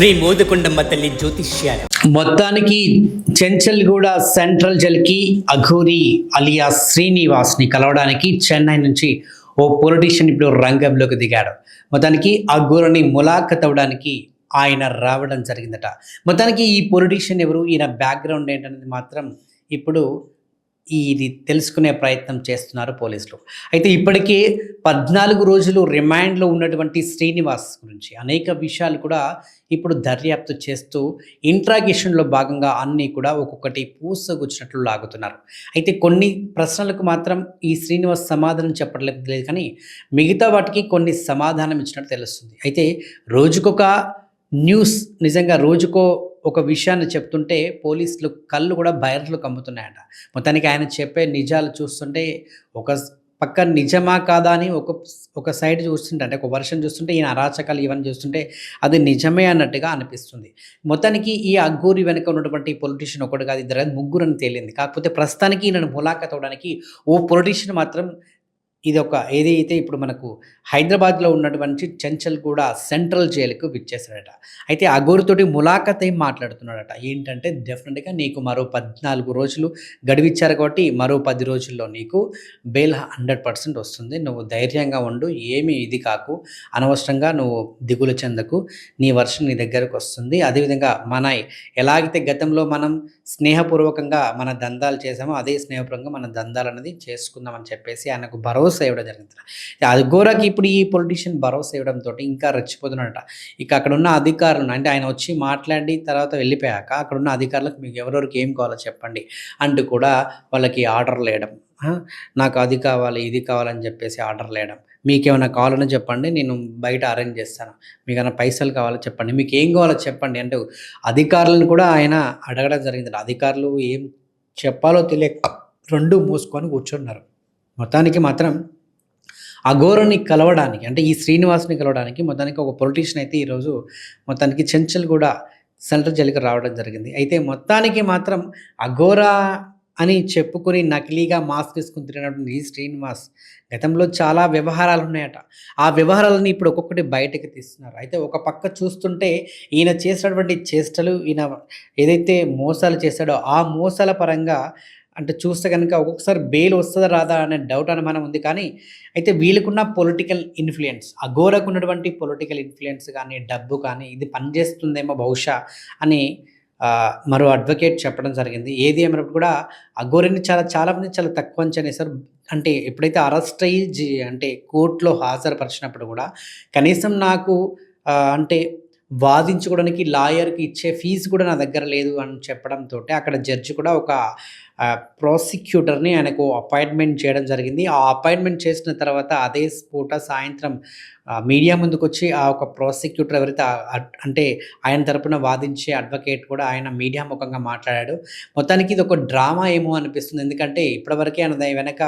శ్రీ మోదకొండమ్మ తల్లి జ్యోతిష్యాల. మొత్తానికి చెంచల్గూడ సెంట్రల్ జల్కి అఘోరి అలియా శ్రీనివాస్ని కలవడానికి చెన్నై నుంచి ఓ పొలిటీషియన్ ఇప్పుడు రంగంలోకి దిగాడు. మొత్తానికి అఘోరిని ములాఖత్ అవ్వడానికి ఆయన రావడం జరిగిందట. మొత్తానికి ఈ పొలిటీషియన్ ఎవరు? ఈయన బ్యాక్గ్రౌండ్ ఏంటనేది మాత్రం ఇప్పుడు ఇది తెలుసుకునే ప్రయత్నం చేస్తున్నారు పోలీసులు. అయితే ఇప్పటికే పద్నాలుగు రోజులు రిమాండ్లో ఉన్నటువంటి శ్రీనివాస్ గురించి అనేక విషయాలు కూడా ఇప్పుడు దర్యాప్తు చేస్తూ ఇంట్రాగేషన్లో భాగంగా అన్నీ కూడా ఒక్కొక్కటి పూసగుచ్చినట్లు లాగుతున్నారు. అయితే కొన్ని ప్రశ్నలకు మాత్రం ఈ శ్రీనివాస్ సమాధానం చెప్పట్లేదు లేదు కానీ మిగతా వాటికి కొన్ని సమాధానం ఇచ్చినట్టు తెలుస్తుంది. అయితే రోజుకొక న్యూస్ నిజంగా రోజుకో ఒక విషయాన్ని చెప్తుంటే పోలీసులు కళ్ళు కూడా బయర్లు కమ్ముతున్నాయట. మొత్తానికి ఆయన చెప్పే నిజాలు చూస్తుంటే ఒక పక్క నిజమా కాదా అని ఒక ఒక సైడ్ చూస్తుంటే అంటే ఒక వర్షన్ చూస్తుంటే ఈయన అరాచకాలు ఇవన్నీ చూస్తుంటే అది నిజమే అన్నట్టుగా అనిపిస్తుంది. మొత్తానికి ఈ అగ్గూరి వెనుక ఉన్నటువంటి పొలిటీషియన్ ఒకటి కాదు ఇద్దరు కాదు ముగ్గురు అని తేలింది. కాకపోతే ప్రస్తుతానికి ఈయనను ములాఖత్ అవడానికి ఓ పొలిటీషియన్ మాత్రం ఇది ఒక ఏదైతే ఇప్పుడు మనకు హైదరాబాద్లో ఉన్నటువంటి చెంచల్ కూడా సెంట్రల్ జైలుకు విచ్చేశాడట. అయితే అగోరుతోటి ములాఖత్ అయి మాట్లాడుతున్నాడట? ఏంటంటే డెఫినెట్గా నీకు మరో పద్నాలుగు రోజులు గడివిచ్చారు కాబట్టి మరో పది రోజుల్లో నీకు బెయిల్ హండ్రెడ్ పర్సెంట్ వస్తుంది. నువ్వు ధైర్యంగా ఉండు ఏమి ఇది కాకు. అనవసరంగా నువ్వు దిగులు చెందకు. నీ వర్షం నీ దగ్గరకు వస్తుంది. అదేవిధంగా మన ఎలాగైతే గతంలో మనం స్నేహపూర్వకంగా మన దందాలు చేసామో అదే స్నేహపూర్వకంగా మన దందాలు అనేది చేసుకుందామని చెప్పేసి ఆయనకు భరోసా ఇవ్వడం జరిగింది అది గోరాకి ఇప్పుడు ఈ పొలిటీషియన్ భరోసా ఇవ్వడంతో ఇంకా రెచ్చిపోతున్నాడట. ఇక అక్కడ ఉన్న అధికారులను అంటే ఆయన వచ్చి మాట్లాడి తర్వాత వెళ్ళిపోయాక అక్కడ ఉన్న అధికారులకు మీకు ఎవరెవరికి ఏం కావాలో చెప్పండి అంటూ కూడా వాళ్ళకి ఆర్డర్లు వేయడం నాకు అది కావాలి ఇది కావాలని చెప్పేసి ఆర్డర్లు వేయడం మీకేమైనా కావాలని చెప్పండి నేను బయట అరేంజ్ చేస్తాను. మీకు ఏమైనా పైసలు కావాలో చెప్పండి మీకు ఏం కావాలో చెప్పండి అంటే అధికారులను కూడా ఆయన అడగడం జరిగింది అధికారులు ఏం చెప్పాలో తెలియక రెండు మూసుకొని కూర్చున్నారు. మొత్తానికి మాత్రం అఘోరని కలవడానికి అంటే ఈ శ్రీనివాస్ని కలవడానికి మొత్తానికి ఒక పొలిటీషియన్ అయితే ఈరోజు మొత్తానికి చెంచల్ కూడా సెంట్రల్ జైలుకి రావడం జరిగింది. అయితే మొత్తానికి మాత్రం అఘోరా అని చెప్పుకొని నకిలీగా మాస్క్ వేసుకుని తిరిగినటువంటి ఈ శ్రీనివాస్ గతంలో చాలా వ్యవహారాలు ఉన్నాయట. ఆ వ్యవహారాలను ఇప్పుడు ఒక్కొక్కటి బయటకు తీస్తున్నారు. అయితే ఒక పక్క చూస్తుంటే ఈయన చేసినటువంటి చేష్టలు ఈయన ఏదైతే మోసాలు చేశాడో ఆ మోసాల పరంగా అంటే చూస్తే కనుక ఒక్కొక్కసారి బెయిల్ వస్తుందా రాదా అనే డౌట్ అనుమానం ఉంది. కానీ అయితే వీళ్ళకున్న పొలిటికల్ ఇన్ఫ్లుయెన్స్ అఘోరకు ఉన్నటువంటి పొలిటికల్ ఇన్ఫ్లుయెన్స్ కానీ డబ్బు కానీ ఇది పనిచేస్తుందేమో బహుశా అని మరో అడ్వకేట్ చెప్పడం జరిగింది. ఏది ఏమైనప్పుడు కూడా అఘోరిని చాలా చాలామంది చాలా తక్కువ అంచనా అంటే ఎప్పుడైతే అరెస్ట్ అయ్యి అంటే కోర్టులో హాజరుపరిచినప్పుడు కూడా కనీసం నాకు అంటే వాదించుకోవడానికి లాయర్కి ఇచ్చే ఫీజు కూడా నా దగ్గర లేదు అని చెప్పడంతో అక్కడ జడ్జి కూడా ఒక ప్రాసిక్యూటర్ని ఆయనకు అపాయింట్మెంట్ చేయడం జరిగింది. ఆ అపాయింట్మెంట్ చేసిన తర్వాత అదే పూట సాయంత్రం మీడియా ముందుకు వచ్చి ఆ ఒక ప్రాసిక్యూటర్ ఎవరైతే అంటే ఆయన తరపున వాదించే అడ్వకేట్ కూడా ఆయన మీడియా ముఖంగా మాట్లాడాడు. మొత్తానికి ఇది ఒక డ్రామా ఏమో అనిపిస్తుంది. ఎందుకంటే ఇప్పటివరకే ఆయన వెనక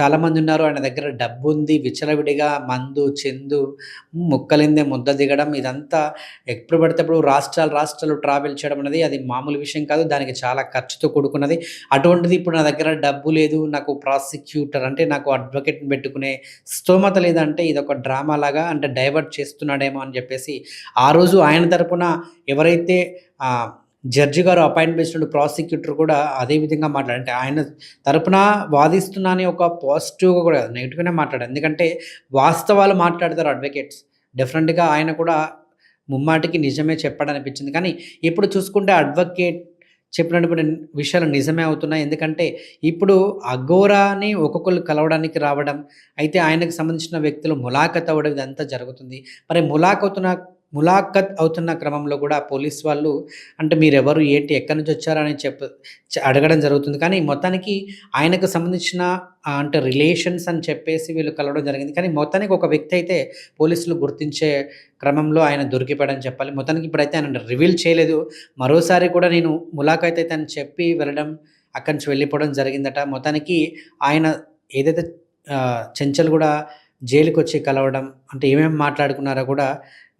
చాలామంది ఉన్నారు. ఆయన దగ్గర డబ్బు ఉంది విచ్చలవిడిగా మందు చెందు ముక్కలిందే ముద్ద దిగడం ఇదంతా ఎప్పుడు పడితే అప్పుడు రాష్ట్రాలు రాష్ట్రాలు ట్రావెల్ చేయడం అనేది అది మామూలు విషయం కాదు. దానికి చాలా ఖర్చుతో కూడుకున్నది. అటువంటిది ఇప్పుడు నా దగ్గర డబ్బు లేదు నాకు ప్రాసిక్యూటర్ అంటే నాకు అడ్వకేట్ని పెట్టుకునే స్తోమత లేదంటే ఇది ఒక డ్రామా లాగా అంటే డైవర్ట్ చేస్తున్నాడేమో అని చెప్పేసి ఆ రోజు ఆయన తరపున ఎవరైతే జడ్జి గారు అపాయింట్మెంట్ చేసిన ప్రాసిక్యూటర్ కూడా అదే విధంగా మాట్లాడారు. అంటే ఆయన తరపున వాదిస్తున్నా అని ఒక పాజిటివ్గా కూడా నెగిటివ్గానే మాట్లాడారు. ఎందుకంటే వాస్తవాలు మాట్లాడతారు అడ్వకేట్స్. డెఫినెట్గా ఆయన కూడా ముమ్మాటికి నిజమే చెప్పాడనిపించింది. కానీ ఇప్పుడు చూసుకుంటే అడ్వకేట్ చెప్పినటువంటి విషయాలు నిజమే అవుతున్నాయి. ఎందుకంటే ఇప్పుడు అఘోరాని ఒక్కొక్కరు కలవడానికి రావడం అయితే ఆయనకు సంబంధించిన వ్యక్తులు ములాఖత్ అవ్వడం ఇదంతా జరుగుతుంది. మరి ములాఖతున ములాఖత్ అవుతున్న క్రమంలో కూడా పోలీస్ వాళ్ళు అంటే మీరు ఎవరు ఏంటి ఎక్కడి నుంచి వచ్చారని చెప్ప అడగడం జరుగుతుంది. కానీ మొత్తానికి ఆయనకు సంబంధించిన అంటే రిలేషన్స్ అని చెప్పేసి వీళ్ళు కలవడం జరిగింది. కానీ మొత్తానికి ఒక వ్యక్తి అయితే పోలీసులు గుర్తించే క్రమంలో ఆయన దొరికిపోయాడని చెప్పాలి. మొత్తానికి ఇప్పుడైతే ఆయన రివీల్ చేయలేదు. మరోసారి కూడా నేను ములాఖత్ అయితే అని చెప్పి వెళ్ళడం అక్కడి నుంచి వెళ్ళిపోవడం జరిగిందట. మొత్తానికి ఆయన ఏదైతే ఆ, చెంచల్ కూడా జైలుకి వచ్చి కలవడం అంటే ఏమేమి మాట్లాడుకున్నారో కూడా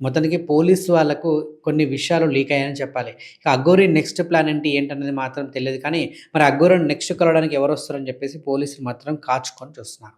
మొత్తానికి పోలీస్ వాళ్ళకు కొన్ని విషయాలు లీక్ అయ్యాయని చెప్పాలి. ఇక అగ్గోరి నెక్స్ట్ ప్లాన్ ఏంటి ఏంటనేది మాత్రం తెలియదు కానీ మరి అగ్గోరిని నెక్స్ట్ కలవడానికి ఎవరు వస్తారని చెప్పేసి పోలీసులు మాత్రం కాచుకొని చూస్తున్నారు.